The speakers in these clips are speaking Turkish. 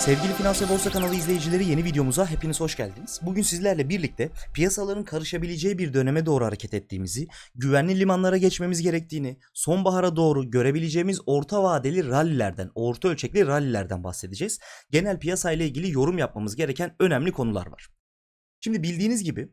Sevgili Finans ve Borsa kanalı izleyicileri yeni videomuza hepiniz hoş geldiniz. Bugün sizlerle birlikte piyasaların karışabileceği bir döneme doğru hareket ettiğimizi, güvenli limanlara geçmemiz gerektiğini, sonbahara doğru görebileceğimiz orta vadeli rallilerden, orta ölçekli rallilerden bahsedeceğiz. Genel piyasayla ilgili yorum yapmamız gereken önemli konular var. Şimdi bildiğiniz gibi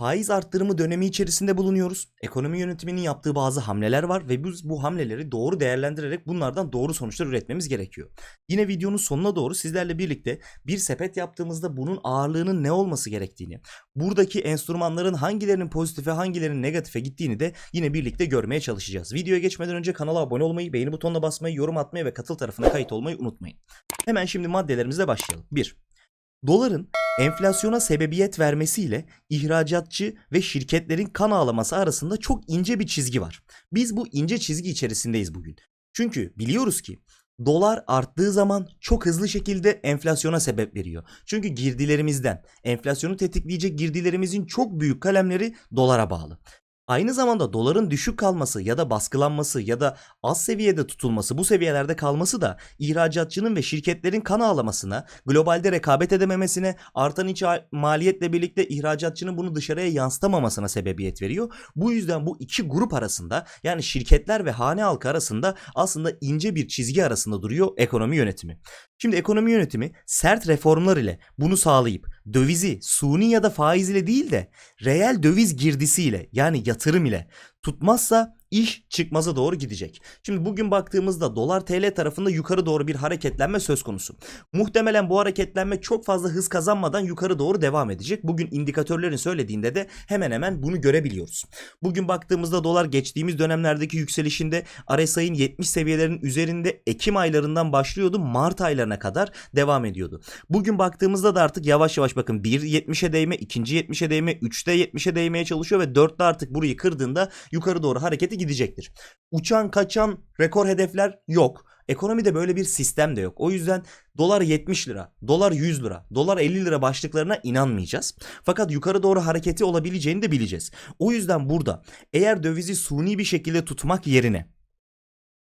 faiz arttırımı dönemi içerisinde bulunuyoruz. Ekonomi yönetiminin yaptığı bazı hamleler var ve biz bu hamleleri doğru değerlendirerek bunlardan doğru sonuçlar üretmemiz gerekiyor. Yine videonun sonuna doğru sizlerle birlikte bir sepet yaptığımızda bunun ağırlığının ne olması gerektiğini, buradaki enstrümanların hangilerinin pozitife hangilerinin negatife gittiğini de yine birlikte görmeye çalışacağız. Videoya geçmeden önce kanala abone olmayı, beğeni butonuna basmayı, yorum atmayı ve katıl tarafına kayıt olmayı unutmayın. Hemen şimdi maddelerimize başlayalım. 1. Doların enflasyona sebebiyet vermesiyle ihracatçı ve şirketlerin kan ağlaması arasında çok ince bir çizgi var. Biz bu ince çizgi içerisindeyiz bugün. Çünkü biliyoruz ki dolar arttığı zaman çok hızlı şekilde enflasyona sebep veriyor. Çünkü girdilerimizden, enflasyonu tetikleyecek girdilerimizin çok büyük kalemleri dolara bağlı. Aynı zamanda doların düşük kalması ya da baskılanması ya da az seviyede tutulması bu seviyelerde kalması da ihracatçının ve şirketlerin kan ağlamasına, globalde rekabet edememesine, artan iç maliyetle birlikte ihracatçının bunu dışarıya yansıtamamasına sebebiyet veriyor. Bu yüzden bu iki grup arasında yani şirketler ve hane halkı arasında aslında ince bir çizgi arasında duruyor ekonomi yönetimi. Şimdi ekonomi yönetimi sert reformlar ile bunu sağlayıp dövizi suni ya da faiz ile değil de reel döviz girdisiyle yani yatırım ile tutmazsa iş çıkmaza doğru gidecek. Şimdi bugün baktığımızda dolar TL tarafında yukarı doğru bir hareketlenme söz konusu. Muhtemelen bu hareketlenme çok fazla hız kazanmadan yukarı doğru devam edecek. Bugün indikatörlerin söylediğinde de hemen hemen bunu görebiliyoruz. Bugün baktığımızda dolar geçtiğimiz dönemlerdeki yükselişinde RSI'nin 70 seviyelerin üzerinde Ekim aylarından başlıyordu. Mart aylarına kadar devam ediyordu. Bugün baktığımızda da artık yavaş yavaş bakın 1.70'e değme, ikinci 70'e değme, 3'te 70'e değmeye çalışıyor ve 4'te artık burayı kırdığında yukarı doğru hareketi gidecektir. Uçan kaçan rekor hedefler yok. Ekonomide böyle bir sistem de yok. O yüzden dolar 70 lira, dolar 100 lira, dolar 50 lira başlıklarına inanmayacağız. Fakat yukarı doğru hareketi olabileceğini de bileceğiz. O yüzden burada eğer dövizi suni bir şekilde tutmak yerine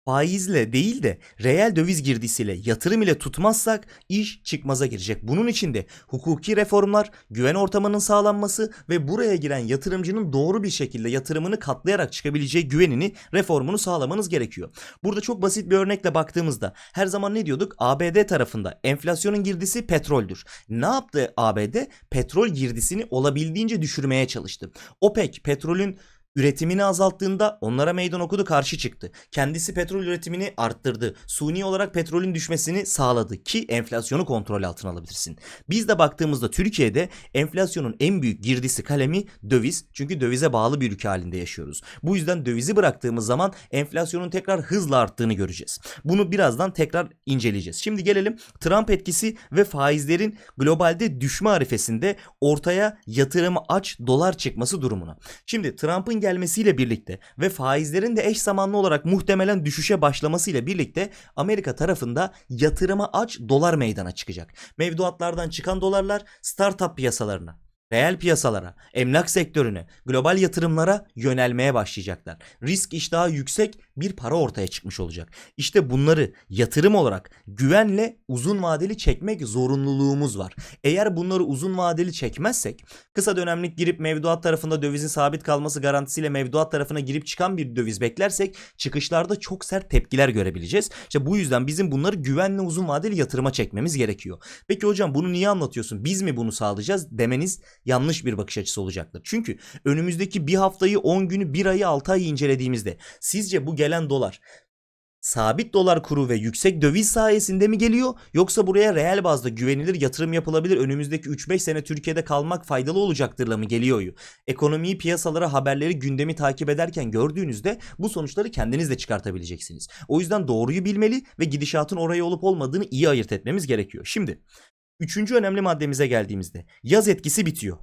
faizle değil de reel döviz girdisiyle yatırım ile tutmazsak iş çıkmaza girecek. Bunun için de hukuki reformlar, güven ortamının sağlanması ve buraya giren yatırımcının doğru bir şekilde yatırımını katlayarak çıkabileceği güvenini, reformunu sağlamanız gerekiyor. Burada çok basit bir örnekle baktığımızda her zaman ne diyorduk? ABD tarafında enflasyonun girdisi petroldür. Ne yaptı ABD? Petrol girdisini olabildiğince düşürmeye çalıştı. OPEC petrolün Üretimini azalttığında onlara meydan okudu karşı çıktı. Kendisi petrol üretimini arttırdı. Suni olarak petrolün düşmesini sağladı ki enflasyonu kontrol altına alabilirsin. Biz de baktığımızda Türkiye'de enflasyonun en büyük girdisi kalemi döviz. Çünkü dövize bağlı bir ülke halinde yaşıyoruz. Bu yüzden dövizi bıraktığımız zaman enflasyonun tekrar hızla arttığını göreceğiz. Bunu birazdan tekrar inceleyeceğiz. Şimdi gelelim Trump etkisi ve faizlerin globalde düşme arifesinde ortaya yatırımı aç dolar çıkması durumuna. Şimdi Trump'ın gelmesiyle birlikte ve faizlerin de eş zamanlı olarak muhtemelen düşüşe başlamasıyla birlikte Amerika tarafında yatırıma aç dolar meydana çıkacak. Mevduatlardan çıkan dolarlar startup piyasalarına, reel piyasalara, emlak sektörüne, global yatırımlara yönelmeye başlayacaklar. Risk iştahı yüksek bir para ortaya çıkmış olacak. İşte bunları yatırım olarak güvenle uzun vadeli çekmek zorunluluğumuz var. Eğer bunları uzun vadeli çekmezsek kısa dönemlik girip mevduat tarafında dövizin sabit kalması garantisiyle mevduat tarafına girip çıkan bir döviz beklersek çıkışlarda çok sert tepkiler görebileceğiz. İşte bu yüzden bizim bunları güvenle uzun vadeli yatırıma çekmemiz gerekiyor. Peki hocam bunu niye anlatıyorsun? Biz mi bunu sağlayacağız demeniz yanlış bir bakış açısı olacaktır. Çünkü önümüzdeki bir haftayı 10 günü bir ayı 6 ayı incelediğimizde sizce bu gelen dolar sabit dolar kuru ve yüksek döviz sayesinde mi geliyor yoksa buraya reel bazda güvenilir yatırım yapılabilir önümüzdeki 3-5 sene Türkiye'de kalmak faydalı olacaktırla mı geliyor? Ekonomiyi, piyasaları, haberleri, gündemi takip ederken gördüğünüzde bu sonuçları kendiniz de çıkartabileceksiniz. O yüzden doğruyu bilmeli ve gidişatın oraya olup olmadığını iyi ayırt etmemiz gerekiyor. Şimdi Üçüncü önemli maddemize geldiğimizde yaz etkisi bitiyor.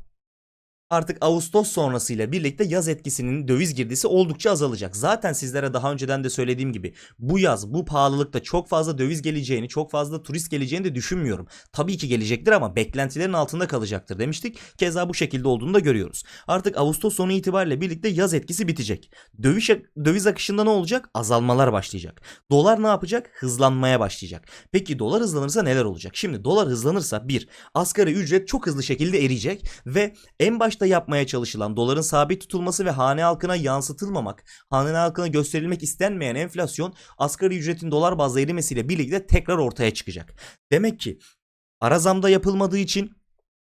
Artık Ağustos sonrasıyla birlikte yaz etkisinin döviz girdisi oldukça azalacak. Zaten sizlere daha önceden de söylediğim gibi bu yaz bu pahalılıkta çok fazla döviz geleceğini, çok fazla turist geleceğini de düşünmüyorum. Tabii ki gelecektir ama beklentilerin altında kalacaktır demiştik. Keza bu şekilde olduğunu da görüyoruz. Artık Ağustos sonu itibariyle birlikte yaz etkisi bitecek. Döviz, döviz akışında ne olacak? Azalmalar başlayacak. Dolar ne yapacak? Hızlanmaya başlayacak. Peki dolar hızlanırsa neler olacak? Şimdi dolar hızlanırsa bir asgari ücret çok hızlı şekilde eriyecek ve en başta yapmaya çalışılan doların sabit tutulması ve hane halkına yansıtılmamak, hane halkına gösterilmek istenmeyen enflasyon asgari ücretin dolar bazlı erimesiyle birlikte tekrar ortaya çıkacak. Demek ki ara zamda yapılmadığı için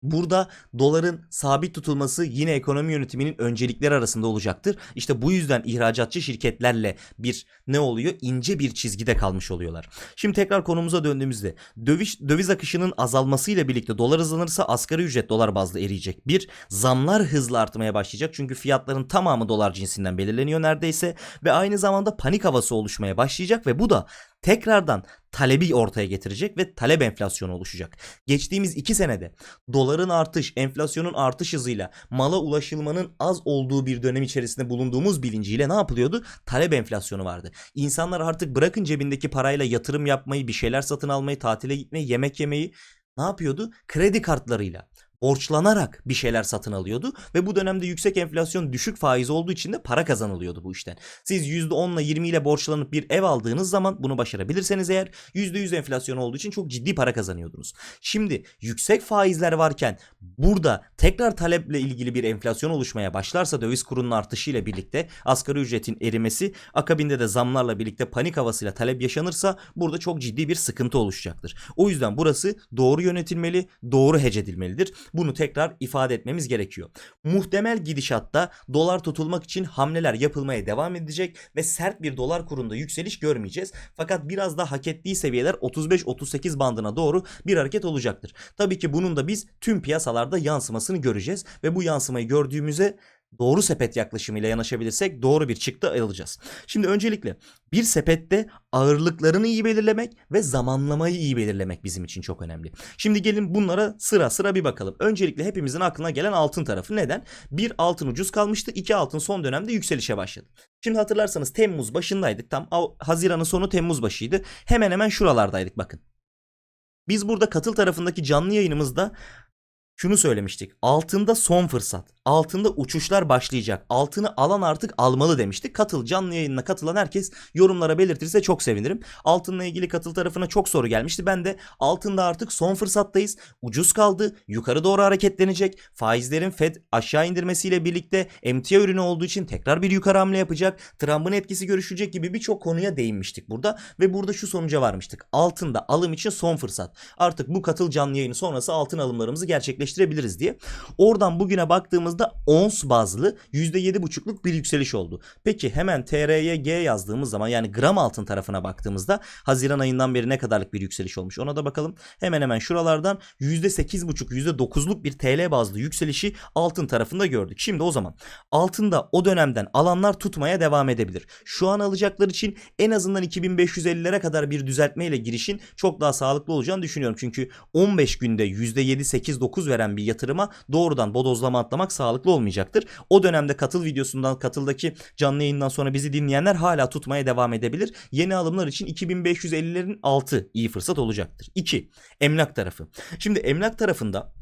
Burada doların sabit tutulması yine ekonomi yönetiminin öncelikleri arasında olacaktır. İşte bu yüzden ihracatçı şirketlerle bir ne oluyor? İnce bir çizgide kalmış oluyorlar. Şimdi tekrar konumuza döndüğümüzde döviz, döviz akışının azalmasıyla birlikte dolar hızlanırsa asgari ücret dolar bazlı eriyecek. Bir, zamlar hızla artmaya başlayacak. Çünkü fiyatların tamamı dolar cinsinden belirleniyor neredeyse. Ve aynı zamanda panik havası oluşmaya başlayacak ve bu da tekrardan talebi ortaya getirecek ve talep enflasyonu oluşacak. Geçtiğimiz iki senede doların artış, enflasyonun artış hızıyla mala ulaşılmanın az olduğu bir dönem içerisinde bulunduğumuz bilinciyle ne yapılıyordu? Talep enflasyonu vardı. İnsanlar artık bırakın cebindeki parayla yatırım yapmayı, bir şeyler satın almayı, tatile gitmeyi, yemek yemeyi ne yapıyordu? Kredi kartlarıyla borçlanarak bir şeyler satın alıyordu ve bu dönemde yüksek enflasyon düşük faiz olduğu için de para kazanılıyordu bu işten. Siz %10 ile 20 ile borçlanıp bir ev aldığınız zaman bunu başarabilirseniz eğer %100 enflasyon olduğu için çok ciddi para kazanıyordunuz. Şimdi yüksek faizler varken burada tekrar taleple ilgili bir enflasyon oluşmaya başlarsa döviz kurunun artışıyla birlikte asgari ücretin erimesi akabinde de zamlarla birlikte panik havasıyla talep yaşanırsa burada çok ciddi bir sıkıntı oluşacaktır. O yüzden burası doğru yönetilmeli, doğru hecedilmelidir. Bunu tekrar ifade etmemiz gerekiyor. Muhtemel gidişatta dolar tutulmak için hamleler yapılmaya devam edecek ve sert bir dolar kurunda yükseliş görmeyeceğiz. Fakat biraz da hak ettiği seviyeler 35-38 bandına doğru bir hareket olacaktır. Tabii ki bunun da biz tüm piyasalarda yansımasını göreceğiz ve bu yansımayı gördüğümüzde doğru sepet yaklaşımıyla yanaşabilirsek doğru bir çıktı alacağız. Şimdi öncelikle bir sepette ağırlıklarını iyi belirlemek ve zamanlamayı iyi belirlemek bizim için çok önemli. Şimdi gelin bunlara sıra sıra bir bakalım. Öncelikle hepimizin aklına gelen altın tarafı neden? Bir altın ucuz kalmıştı. iki altın son dönemde yükselişe başladı. Şimdi hatırlarsanız Temmuz başındaydık. Tam Haziran'ın sonu Temmuz başıydı. Hemen hemen şuralardaydık bakın. Biz burada katıl tarafındaki canlı yayınımızda şunu söylemiştik. Altında son fırsat. Altında uçuşlar başlayacak. Altını alan artık almalı demiştik. Katıl canlı yayınına katılan herkes yorumlara belirtirse çok sevinirim. Altınla ilgili katıl tarafına çok soru gelmişti. Ben de altında artık son fırsattayız. Ucuz kaldı. Yukarı doğru hareketlenecek. Faizlerin Fed aşağı indirmesiyle birlikte emtia ürünü olduğu için tekrar bir yukarı hamle yapacak. Trump'ın etkisi görüşecek gibi birçok konuya değinmiştik burada. Ve burada şu sonuca varmıştık. Altında alım için son fırsat. Artık bu katıl canlı yayını sonrası altın alımlarımızı gerçekleştirebiliriz diye. Oradan bugüne baktığımız baktığımızda ons bazlı %7,5'luk bir yükseliş oldu. Peki hemen TRYG yazdığımız zaman yani gram altın tarafına baktığımızda Haziran ayından beri ne kadarlık bir yükseliş olmuş ona da bakalım. Hemen hemen şuralardan %8,5 %9'luk bir TL bazlı yükselişi altın tarafında gördük. Şimdi o zaman altında o dönemden alanlar tutmaya devam edebilir. Şu an alacaklar için en azından 2550'lere kadar bir düzeltmeyle girişin çok daha sağlıklı olacağını düşünüyorum. Çünkü 15 günde %7-8-9 veren bir yatırıma doğrudan bodozlama atlamak sağlıklı olmayacaktır. O dönemde katıl videosundan katıldaki canlı yayından sonra bizi dinleyenler hala tutmaya devam edebilir. Yeni alımlar için 2550'lerin altı iyi fırsat olacaktır. 2. Emlak tarafı. Şimdi emlak tarafında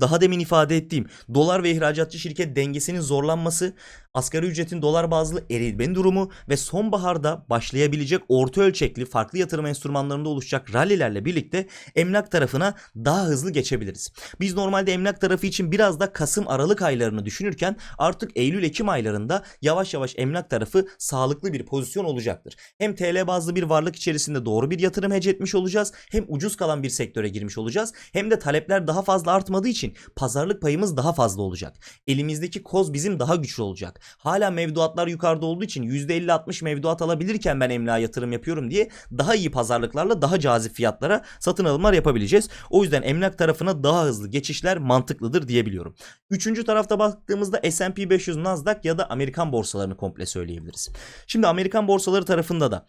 daha demin ifade ettiğim dolar ve ihracatçı şirket dengesinin zorlanması, asgari ücretin dolar bazlı erilme durumu ve sonbaharda başlayabilecek orta ölçekli farklı yatırım enstrümanlarında oluşacak rallilerle birlikte emlak tarafına daha hızlı geçebiliriz. Biz normalde emlak tarafı için biraz da Kasım Aralık aylarını düşünürken artık Eylül Ekim aylarında yavaş yavaş emlak tarafı sağlıklı bir pozisyon olacaktır. Hem TL bazlı bir varlık içerisinde doğru bir yatırım hece etmiş olacağız, hem ucuz kalan bir sektöre girmiş olacağız, hem de talepler daha fazla artmadığı için için pazarlık payımız daha fazla olacak. Elimizdeki koz bizim daha güçlü olacak. Hala mevduatlar yukarıda olduğu için %50-60 mevduat alabilirken ben emlağa yatırım yapıyorum diye daha iyi pazarlıklarla daha cazip fiyatlara satın alımlar yapabileceğiz. O yüzden emlak tarafına daha hızlı geçişler mantıklıdır diyebiliyorum. Üçüncü tarafta baktığımızda S&P 500 Nasdaq ya da Amerikan borsalarını komple söyleyebiliriz. Şimdi Amerikan borsaları tarafında da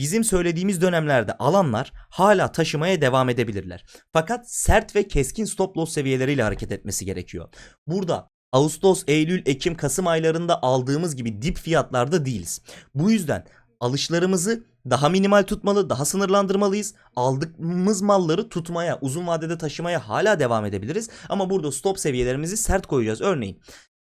bizim söylediğimiz dönemlerde alanlar hala taşımaya devam edebilirler. Fakat sert ve keskin stop loss seviyeleriyle hareket etmesi gerekiyor. Burada Ağustos, Eylül, Ekim, Kasım aylarında aldığımız gibi dip fiyatlarda değiliz. Bu yüzden alışlarımızı daha minimal tutmalı, daha sınırlandırmalıyız. Aldığımız malları tutmaya, uzun vadede taşımaya hala devam edebiliriz. Ama burada stop seviyelerimizi sert koyacağız. Örneğin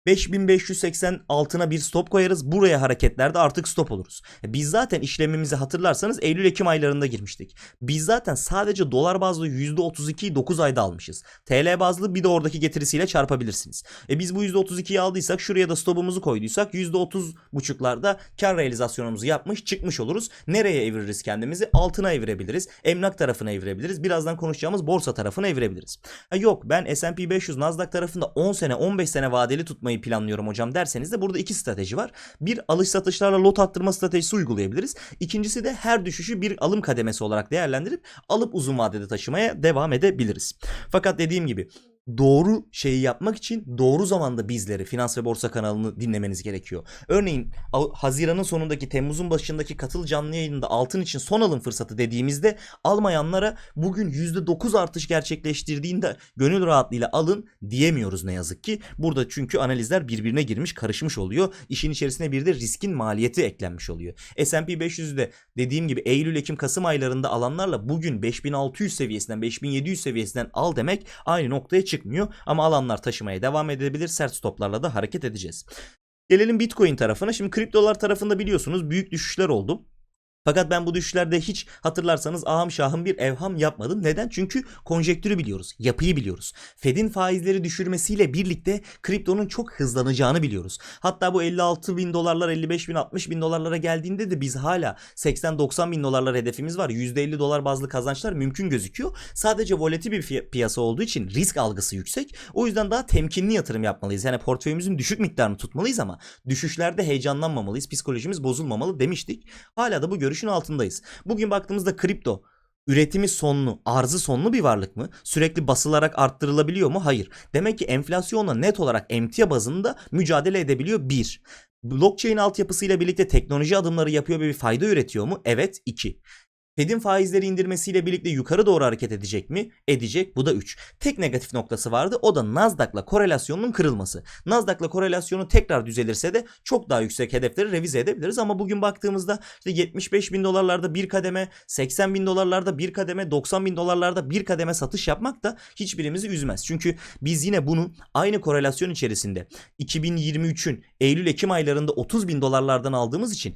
5580 altına bir stop koyarız. Buraya hareketlerde artık stop oluruz. Biz zaten işlemimizi hatırlarsanız Eylül-Ekim aylarında girmiştik. Biz zaten sadece dolar bazlı %32'yi 9 ayda almışız. TL bazlı bir de oradaki getirisiyle çarpabilirsiniz. E biz bu %32'yi aldıysak şuraya da stopumuzu koyduysak %30 buçuklarda kar realizasyonumuzu yapmış çıkmış oluruz. Nereye eviririz kendimizi? Altına evirebiliriz. Emlak tarafına evirebiliriz. Birazdan konuşacağımız borsa tarafına evirebiliriz. Ha yok ben S&P 500 Nasdaq tarafında 10 sene 15 sene vadeli tutmayı planlıyorum hocam derseniz de burada iki strateji var. Bir alış satışlarla lot attırma stratejisi uygulayabiliriz. İkincisi de her düşüşü bir alım kademesi olarak değerlendirip alıp uzun vadede taşımaya devam edebiliriz. Fakat dediğim gibi doğru şeyi yapmak için doğru zamanda bizleri Finans ve Borsa kanalını dinlemeniz gerekiyor. Örneğin Haziran'ın sonundaki Temmuz'un başındaki katıl canlı yayında altın için son alım fırsatı dediğimizde almayanlara bugün %9 artış gerçekleştirdiğinde gönül rahatlığıyla alın diyemiyoruz ne yazık ki. Burada çünkü analizler birbirine girmiş karışmış oluyor. İşin içerisine bir de riskin maliyeti eklenmiş oluyor. S&P 500'de dediğim gibi Eylül, Ekim, Kasım aylarında alanlarla bugün 5600 seviyesinden 5700 seviyesinden al demek aynı noktaya çıkmıyor. Ama alanlar taşımaya devam edebilir. Sert stoplarla da hareket edeceğiz. Gelelim Bitcoin tarafına. Şimdi kriptolar tarafında biliyorsunuz büyük düşüşler oldu. Fakat ben bu düşüşlerde hiç hatırlarsanız ahım şahım bir evham yapmadım. Neden? Çünkü konjektürü biliyoruz. Yapıyı biliyoruz. Fed'in faizleri düşürmesiyle birlikte kriptonun çok hızlanacağını biliyoruz. Hatta bu 56 bin dolarlar 55 bin 60 bin dolarlara geldiğinde de biz hala 80-90 bin dolarlar hedefimiz var. %50 dolar bazlı kazançlar mümkün gözüküyor. Sadece volatil bir piyasa olduğu için risk algısı yüksek. O yüzden daha temkinli yatırım yapmalıyız. Yani portföyümüzün düşük miktarını tutmalıyız ama düşüşlerde heyecanlanmamalıyız. Psikolojimiz bozulmamalı demiştik. Hala da bu görüşün altındayız. Bugün baktığımızda kripto üretimi sonlu, arzı sonlu bir varlık mı? Sürekli basılarak arttırılabiliyor mu? Hayır. Demek ki enflasyonla net olarak emtia bazında mücadele edebiliyor bir. Blockchain altyapısıyla birlikte teknoloji adımları yapıyor ve bir fayda üretiyor mu? Evet. 2. Fed'in faizleri indirmesiyle birlikte yukarı doğru hareket edecek mi? Edecek. Bu da 3. Tek negatif noktası vardı. O da Nasdaq'la korelasyonun kırılması. Nasdaq'la korelasyonu tekrar düzelirse de çok daha yüksek hedefleri revize edebiliriz. Ama bugün baktığımızda işte 75 bin dolarlarda bir kademe, 80 bin dolarlarda bir kademe, 90 bin dolarlarda bir kademe satış yapmak da hiçbirimizi üzmez. Çünkü biz yine bunu aynı korelasyon içerisinde 2023'ün Eylül-Ekim aylarında 30 bin dolarlardan aldığımız için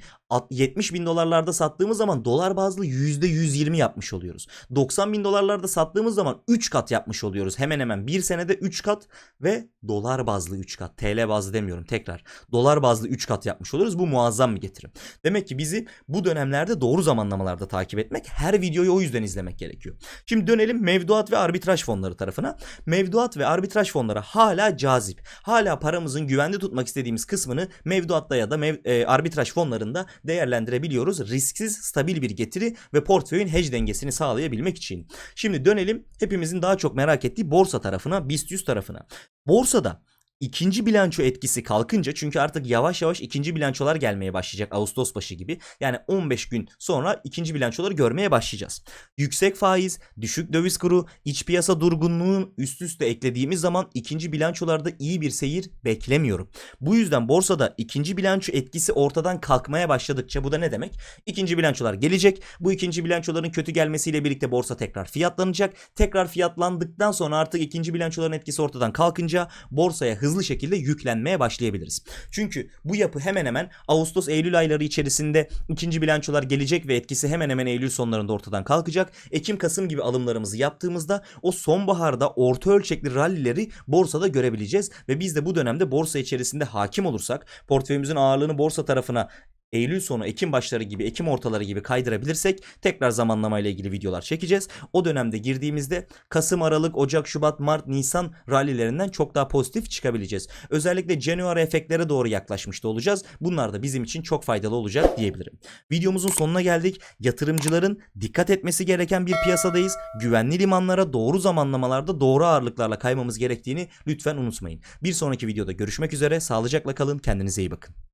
70 bin dolarlarda sattığımız zaman dolar bazlı %120 yapmış oluyoruz. 90 bin dolarlarda sattığımız zaman 3 kat yapmış oluyoruz. Hemen hemen bir senede 3 kat ve dolar bazlı 3 kat. TL bazlı demiyorum tekrar. Dolar bazlı 3 kat yapmış oluyoruz. Bu muazzam bir getirim. Demek ki bizi bu dönemlerde doğru zamanlamalarda takip etmek, her videoyu o yüzden izlemek gerekiyor. Şimdi dönelim mevduat ve arbitraj fonları tarafına. Mevduat ve arbitraj fonları hala cazip. Hala paramızın güvende tutmak istediğimiz kısmını mevduatta ya da mev- e, arbitraj fonlarında değerlendirebiliyoruz. Risksiz, stabil bir getiri ve portföyün hedge dengesini sağlayabilmek için. Şimdi dönelim hepimizin daha çok merak ettiği borsa tarafına, BIST 100 tarafına. Borsada İkinci bilanço etkisi kalkınca çünkü artık yavaş yavaş ikinci bilançolar gelmeye başlayacak Ağustos başı gibi. Yani 15 gün sonra ikinci bilançoları görmeye başlayacağız. Yüksek faiz, düşük döviz kuru, iç piyasa durgunluğun üst üste eklediğimiz zaman ikinci bilançolarda iyi bir seyir beklemiyorum. Bu yüzden borsada ikinci bilanço etkisi ortadan kalkmaya başladıkça bu da ne demek? İkinci bilançolar gelecek. Bu ikinci bilançoların kötü gelmesiyle birlikte borsa tekrar fiyatlanacak. Tekrar fiyatlandıktan sonra artık ikinci bilançoların etkisi ortadan kalkınca borsaya hızlı şekilde yüklenmeye başlayabiliriz. Çünkü bu yapı hemen hemen Ağustos-Eylül ayları içerisinde ikinci bilançolar gelecek ve etkisi hemen hemen Eylül sonlarında ortadan kalkacak. Ekim-Kasım gibi alımlarımızı yaptığımızda o sonbaharda orta ölçekli rallileri borsada görebileceğiz ve biz de bu dönemde borsa içerisinde hakim olursak portföyümüzün ağırlığını borsa tarafına Eylül sonu, Ekim başları gibi, Ekim ortaları gibi kaydırabilirsek tekrar zamanlama ile ilgili videolar çekeceğiz. O dönemde girdiğimizde Kasım, Aralık, Ocak, Şubat, Mart, Nisan rallilerinden çok daha pozitif çıkabileceğiz. Özellikle January efektlere doğru yaklaşmış da olacağız. Bunlar da bizim için çok faydalı olacak diyebilirim. Videomuzun sonuna geldik. Yatırımcıların dikkat etmesi gereken bir piyasadayız. Güvenli limanlara doğru zamanlamalarda doğru ağırlıklarla kaymamız gerektiğini lütfen unutmayın. Bir sonraki videoda görüşmek üzere. Sağlıcakla kalın. Kendinize iyi bakın.